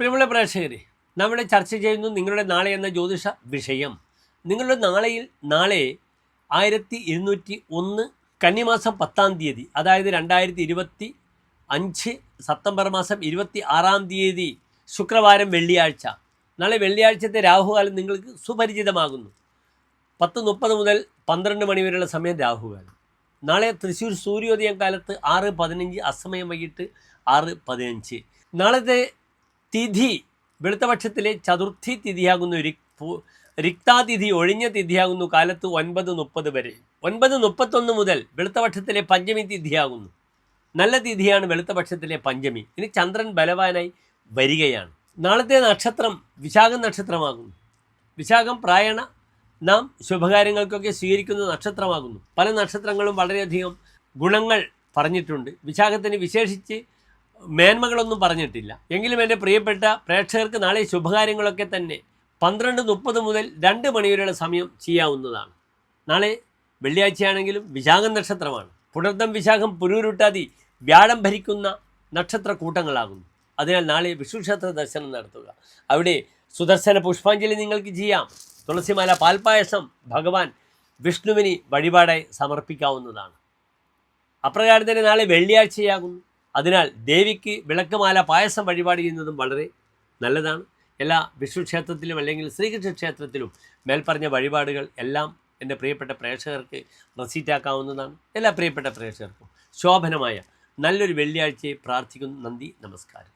പ്രിയമുള്ള പ്രേക്ഷകരെ നമ്മുടെ ചർച്ച ചെയ്യുന്നു നിങ്ങളുടെ നാളെ എന്ന ജ്യോതിഷ വിഷയം. നിങ്ങളുടെ നാളെയിൽ നാളെ ആയിരത്തി ഇരുന്നൂറ്റി ഒന്ന് കന്നിമാസം പത്താം തീയതി അതായത് രണ്ടായിരത്തി ഇരുപത്തി അഞ്ച് സെപ്റ്റംബർ മാസം ഇരുപത്തി ആറാം തീയതി ശുക്രവാരം വെള്ളിയാഴ്ച. നാളെ വെള്ളിയാഴ്ചത്തെ രാഹുകാലം നിങ്ങൾക്ക് സുപരിചിതമാകുന്നു. പത്ത് മുപ്പത് മുതൽ പന്ത്രണ്ട് മണി വരെയുള്ള സമയം രാഹുകാലം. നാളെ തൃശ്ശൂർ സൂര്യോദയം കാലത്ത് ആറ് പതിനഞ്ച് അസമയം വൈകിട്ട് ആറ് പതിനഞ്ച്. നാളത്തെ തിഥി വെളുത്തപക്ഷത്തിലെ ചതുർത്ഥി തിഥിയാകുന്നു രിക്താതിഥി ഒഴിഞ്ഞ തിഥിയാകുന്നു കാലത്ത് ഒൻപത് മുപ്പത് വരെ. ഒൻപത് മുപ്പത്തൊന്ന് മുതൽ വെളുത്തപക്ഷത്തിലെ പഞ്ചമി തിഥിയാകുന്നു. നല്ല തിഥിയാണ് വെളുത്തപക്ഷത്തിലെ പഞ്ചമി. ഇനി ചന്ദ്രൻ ബലവാനായി വരികയാണ്. നാളത്തെ നക്ഷത്രം വിശാഖം നക്ഷത്രമാകുന്നു. വിശാഖം പ്രായണ നാം ശുഭകാര്യങ്ങൾക്കൊക്കെ സ്വീകരിക്കുന്ന നക്ഷത്രമാകുന്നു. പല നക്ഷത്രങ്ങളും വളരെയധികം ഗുണങ്ങൾ പറഞ്ഞിട്ടുണ്ട്. വിശാഖത്തിന് വിശേഷിച്ച് മേന്മകളൊന്നും പറഞ്ഞിട്ടില്ല. എങ്കിലും എന്റെ പ്രിയപ്പെട്ട പ്രേക്ഷകർക്ക് നാളെ ശുഭകാര്യങ്ങളൊക്കെ തന്നെ പന്ത്രണ്ട് മുപ്പത് മുതൽ രണ്ട് മണിവരെയുള്ള സമയം ചെയ്യാവുന്നതാണ്. നാളെ വെള്ളിയാഴ്ചയാണെങ്കിലും വിശാഖം നക്ഷത്രമാണ്. പുണർദം വിശാഖം പുരൂരുട്ടാതി വ്യാഴം ഭരിക്കുന്ന നക്ഷത്ര കൂട്ടങ്ങളാകുന്നു. അതിനാൽ നാളെ വിഷ്ണുക്ഷേത്ര ദർശനം നടത്തുക. അവിടെ സുദർശന പുഷ്പാഞ്ജലി നിങ്ങൾക്ക് ചെയ്യാം. തുളസിമാല പാൽപ്പായസം ഭഗവാൻ വിഷ്ണുവിന് വഴിപാടായി സമർപ്പിക്കാവുന്നതാണ്. അപ്രകാരം തന്നെ നാളെ വെള്ളിയാഴ്ചയാകുന്നു. അതിനാൽ ദേവിക്ക് വിളക്കുമാല പായസം വഴിപാട് ചെയ്യുന്നതും വളരെ നല്ലതാണ്. എല്ലാ വിഷ്ണു ക്ഷേത്രത്തിലും അല്ലെങ്കിൽ ശ്രീകൃഷ്ണ ക്ഷേത്രത്തിലും മേൽപ്പറഞ്ഞ വഴിപാടുകൾ എല്ലാം എന്റെ പ്രിയപ്പെട്ട പ്രേക്ഷകർക്ക് റെസീറ്റാക്കാവുന്നതാണ്. എല്ലാ പ്രിയപ്പെട്ട പ്രേക്ഷകർക്കും ശോഭനമായ നല്ലൊരു വെള്ളിയാഴ്ചയെ പ്രാർത്ഥിക്കുന്നു. നന്ദി നമസ്കാരം.